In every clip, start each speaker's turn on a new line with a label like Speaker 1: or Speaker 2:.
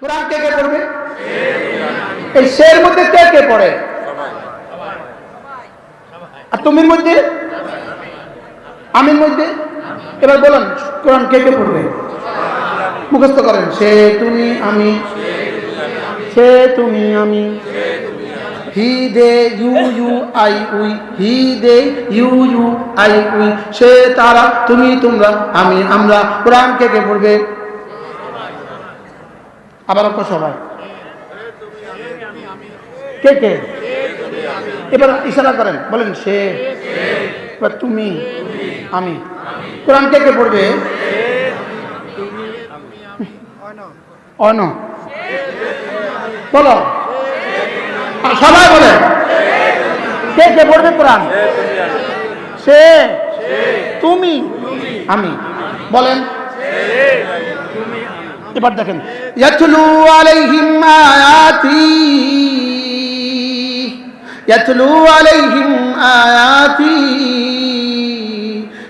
Speaker 1: কোরআন কে কে পড়বে? এই শের মধ্যে কে কে পড়ে? আর তুমির মধ্যে? আমির মধ্যে? এবার বলুন, কোরআন কে কে পড়বে? মুখস্থ করেন, সে তুমি আমি, সে তুমি আমি, he they you you I we, he they you you I we, সে তারা, তুমি তোমরা, আমি আমরা, কোরআন কে কে পড়বে? আবার অল্প সবাই কে কে? এবার ইশারা করেন, বলেন, সে, এবার তুমি, আমি। কোরআন কে কে পড়বে? অন। বলো। সবাই বলে। কে কে পড়বে কোরআন? সে, তুমি, আমি। বলেন। এবার দেখেন ইয়াতলু আলাইহিম আয়াতি ইয়াতলু আলাইহিম আয়াতি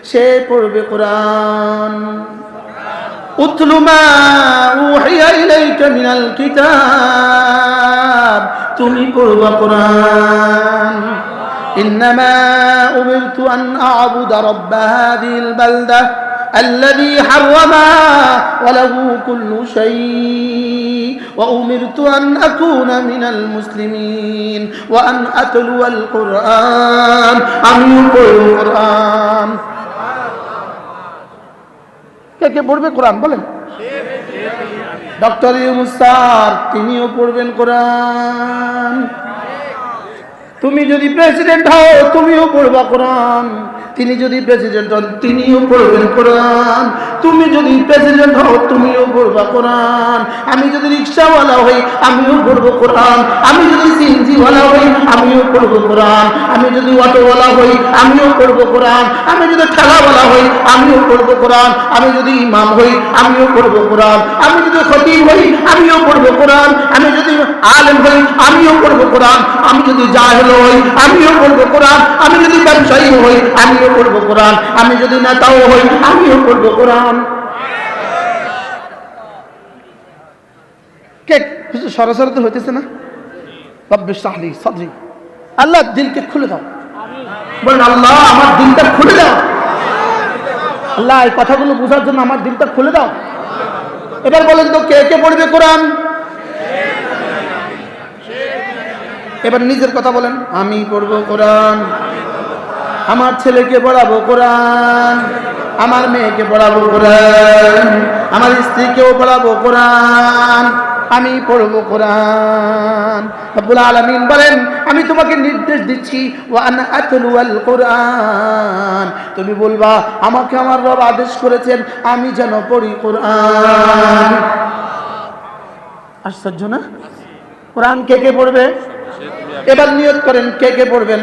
Speaker 1: সে পড়বে কোরআন উতলু মা উহিয়া ইলাইকা মিনাল কিতাব তুমি পড়বা কোরআন إنما أمرت أن أعبد رب هذه البلدة الذي حرمها وله كل شيء وأمرت أن أكون من المسلمين وأن أتلو القرآن أن يقول القرآن কে কে পড়বে কোরআন বলেন ডক্টর ইউনুস স্যার তিনিও পড়বেন কোরআন তুমি যদি প্রেসিডেন্ট হও তুমিও পড়বা কোরআন তিনি যদি প্রেসিডেন্ট হন, তিনিও পড়বেন কোরআন। তুমি যদি প্রেসিডেন্ট হও, তুমিও পড়বা কোরআন। আমি যদি রিক্সাওয়ালা হই, আমিও পড়ব কোরআন। আমি যদি সিএনজিওয়ালা হই, আমিও পড়ব কোরআন। আমি যদি অটোওয়ালা হই, আমিও পড়ব কোরআন। আমি যদি ঠেলাওয়ালা হই, আমিও পড়ব কোরআন। আমি যদি ইমাম হই, আমিও পড়ব কোরআন। আমি যদি খতিব হই, আমিও পড়ব কোরআন। আমি যদি আলেম হই, আমিও পড়ব কোরআন। আমি যদি জাহেল হই, আমিও পড়ব কোরআন। আমি যদি ব্যবসায়ী হই, আমিও পড়ব কোরআন। আমি যদি নেতাও হই, আমিও পড়ব কোরআন। সরাসরি তো হইতেছে না? আল্লাহ, দিলকে খুলে দাও। বলেন, আল্লাহ, আমার দিলটা খুলে দাও। আল্লাহ, এই কথাগুলো বোঝার জন্য আমার দিলটা খুলে দাও। এবার বলেন তো, কে কে পড়বে কোরআন? এবার নিজের কথা বলেন, আমি পড়ব কোরআন। আমার ছেলেকে পড়াবো কোরআন, আমার মেয়েকে পড়াবো কোরআন, আমার স্ত্রীকেও পড়াবো কোরআন, আমি পড়ব কোরআন। রব্বুল আলামিন বলেন, আমি তোমাকে নির্দেশ দিচ্ছি ওয়ান কোরআন। তুমি বলবা, আমাকে আমার রব আদেশ করেছেন, আমি যেন পড়ি কোরআন। আশ্চর্য না? কোরআন কে কে পড়বে? এবার নিয়ত করেন, কে কে পড়বেন?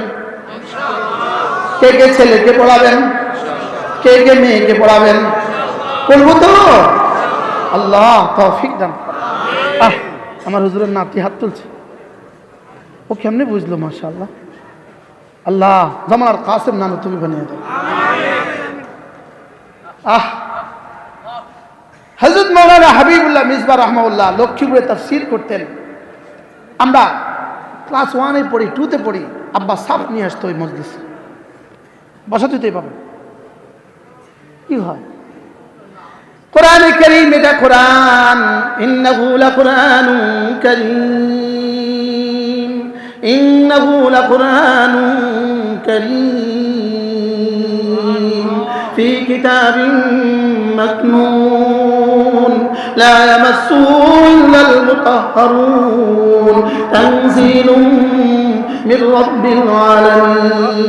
Speaker 1: কে কে ছেলেকে পড়াবেন? কে কে মেয়েকে পড়াবেন? পড়ব তো। আল্লাহ তৌফিক দান আহ, আমার হুজুরের নাতি হাত তুলছে। ও কেমনে বুঝলো মাশা আল্লাহ আল্লাহ জামার কাসেম নামে তুমি বানিয়ে দাও। আহ। হজরত মৌলানা হাবিবুল্লাহ মিসবা রহমাউল্লাহ লক্ষ্মীপুরে তাফসির করতেন। আমরা ক্লাস ওয়ানে পড়ি, টুতে পড়ি, আব্বা সাপ নিয়ে আসতো ওই মজলিসে। বসাতে তো পাবেন কি হয় কোরআন করিম এটা কোরআন ইন্নাহু লাকুরআনুন করিম ইন্নাহু লাকুরআনুন করিম في كتاب مكنون لا يمسه إلا المطهرون تنزيل من رب العالمين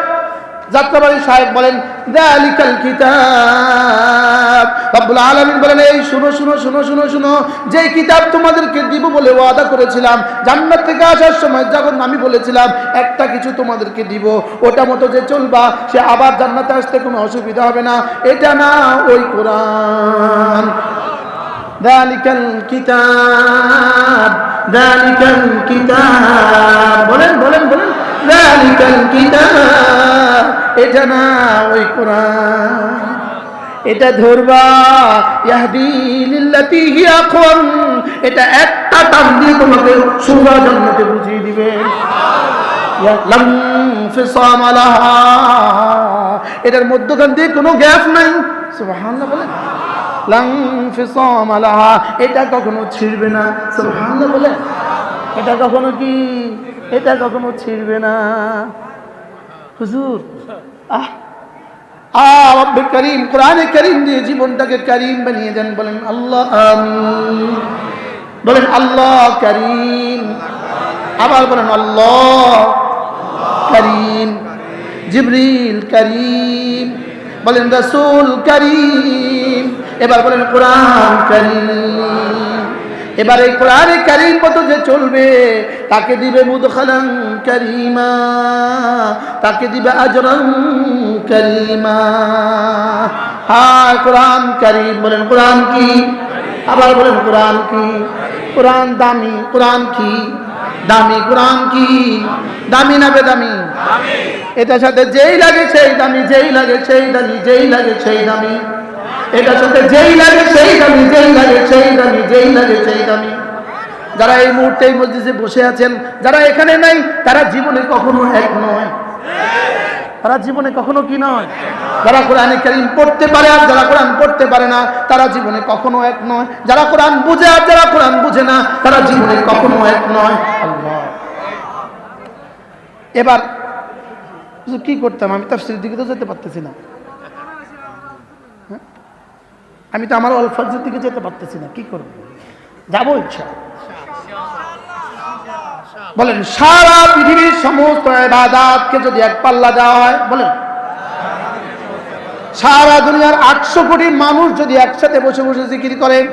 Speaker 1: যাত্রাবাড়ি সাহেব বলেন, দালিকাল কিতাব। রব্বুল আলামিন বলেন, এই শুনো শুনো শুনো শুনো শুনো, যেই কিতাব তোমাদেরকে দিব বলে ওয়াদা করেছিলাম, জান্নাত আসার সময় যখন আমি বলেছিলাম, একটা কিছু তোমাদেরকে দিব। ওটা মতো যে চলবা, সে আবার জান্নাতে আসতে কোনো অসুবিধা হবে না। এটা না ওই কোরআন। দালিকাল কিতাব দালিকাল কিতাব। বলেন বলেন বলেন। দালিকাল কিতাব। এটা না ওই কোরআন। এটা ধরবা, ইয়াহদি লিল্লাতি হিয়া আকওয়াম এটা একটা টান দিয়ে তোমাকে সুরা জান্নাতে বুঝিয়ে দিবে। লাম ফিসাম লাহা। এটার মধ্যখান দিয়ে কোনো গ্যাপ নাই। সুবহানাল্লাহ বলেন লাং ফিসাম লাহা। এটা কখনো ছিড়বে না। সুবহানাল্লাহ বলেন এটা কখনো কি? এটা কখনো ছিড়বে না। হুজুর। আহ। আহ করিম, কোরআনে করিম দিয়ে জীবনটাকে করিম বানিয়ে দেন বলেন আল্লাহ বলেন আল্লাহ করিম। আবার বলেন আল্লাহ করিম। জিবরিল করিম। বলেন রসুল করিম। এবার বলেন কোরআন করিম। এবার এই কোরআনে কারিম মতো যে চলবে তাকে দিবে মুদখালাং করিমা তাকে দিবে আজরং করিমা। হ্যাঁ কোরআন করিম বলেন কোরআন কি? আবার বলেন কোরআন কি? কোরআন দামি কোরআন কি? দামি কোরআন কি? দামি না বেদামি? এটার সাথে যেই লাগে সেই দামি যেই লাগে সেই দামি যেই লাগে সেই দামি। এটার সাথে যেই লাগে সেই দামি, যেই লাগে সেই দামি, যেই লাগে সেই দামি। যারা এই মুহূর্তে এই মসজিদে বসে আছেন, যারা এখানে নাই, তারা জীবনে কখনো এক নয়। তারা জীবনে কখনো কি নয়? যারা কোরআনে কারিম পড়তে পারে আর যারা কোরআন পড়তে পারে না, তারা জীবনে কখনো এক নয়। যারা কোরআন বুঝে আর যারা কোরআন বুঝে না, তারা জীবনে কখনো এক নয়। এবার, কি করতাম? আমি তাফসির দিকে তো যেতে পারতেছি না হ্যাঁ? আমি তো আমার অল্ফাজের দিকে যেতে পারতেছি না, কি করব? যাব ইচ্ছা বলেন, সারা পৃথিবীর সমস্ত ইবাদতকে যদি এক পাল্লা দেওয়া হয়, বলেন। সারা দুনিয়ার আটশো কোটি মানুষ যদি একসাথে বসে বসে জিকির করেন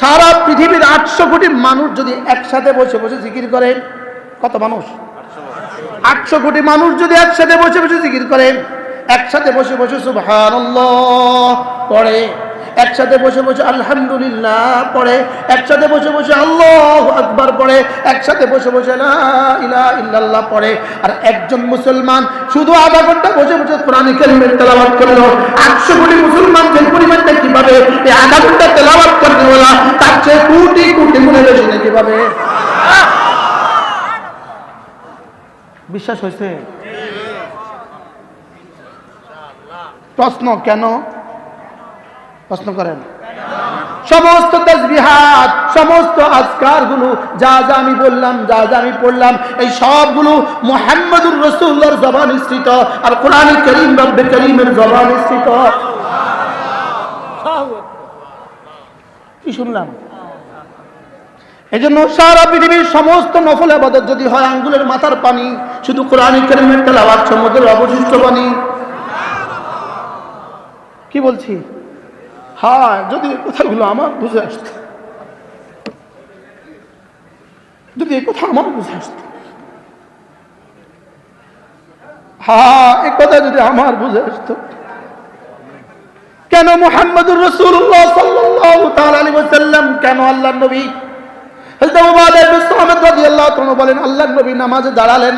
Speaker 1: সারা পৃথিবীর আটশো কোটি মানুষ যদি একসাথে বসে বসে জিকির করেন কত মানুষ? আটশো কোটি মানুষ যদি একসাথে বসে বসে জিকির করেন একসাথে বসে বসে সুবহানাল্লাহ পড়ে। একসাথে বসে বসে আলহামদুলিল্লাহ পড়ে, একসাথে বসে বসে আল্লাহ আকবার পড়ে, একসাথে বসে বসে লা ইলাহা ইল্লাল্লাহ পড়ে। আর একজন মুসলমান শুধু আধা ঘণ্টা বসে বসে কোরআন কারিমের তেলাওয়াত করল আটশো কোটি মুসলমান যে পরিমাণটা কীভাবে এই আধা ঘণ্টা তেলাওয়াত করতে বলা তার চেয়ে কোটি কোটি গুণে বেশি না কীভাবে? বিশ্বাস হয়েছে? প্রশ্ন, কেন? প্রশ্ন করেন। সমস্ত তসবিহাত সমস্ত আজকারগুলো যা যা আমি বললাম, যা যা আমি পড়লাম, এই সবগুলো মোহাম্মদুর রসুল্লার জবান স্থিত আর কোরআন করিম, রব্বে করিমের জবান স্থিত। কি শুনলাম? এই জন্য সারা পৃথিবীর সমস্ত নফল আবাদত যদি হয়, আঙ্গুলের মাথার পানি, শুধু কোরআন করিমের তেলাওয়াত সমুদ্রের অবশিষ্ট পানি। কি বলছি? হ্যাঁ যদি এই কথাগুলো আমার বুঝে আসতো। যদি এই কথা আমার বুঝে আসতো। হ্যাঁ এই কথা যদি আমার বুঝে আসতো। কেন মোহাম্মদুর রসুল্লাহ সাল্লাল্লাহু তাআলা আলাইহি ওয়াসাল্লাম, কেন আল্লাহর নবী? হযরত আল্লাহর দাঁড়ালেন।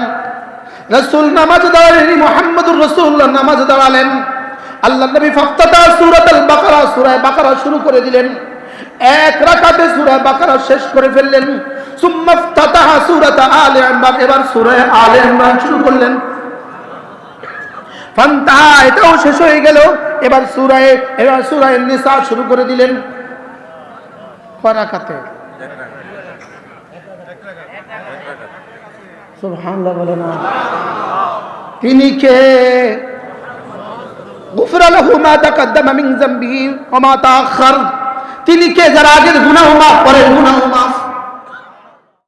Speaker 1: রাসূল নামাজে দাঁড়ালেন মুহাম্মদুর রাসূলুল্লাহ দাঁড়ালেন। আল্লাহ নবী ফাফতাতা সূরাতুল সূরা বাকারা শুরু করে দিলেন। এক রাকাতে সূরা বাকারা শেষ করে ফেললেন। এবার সূরা আলে ইমরান শুরু করলেন। এটাও শেষ হয়ে গেল। এবার সূরায়ে এবার সূরায়ে নিসা শুরু করে দিলেন। না। তিনি কে? তিনি কে যারা আগের গুনাহ মাফ পরের গুনাহ মাফ।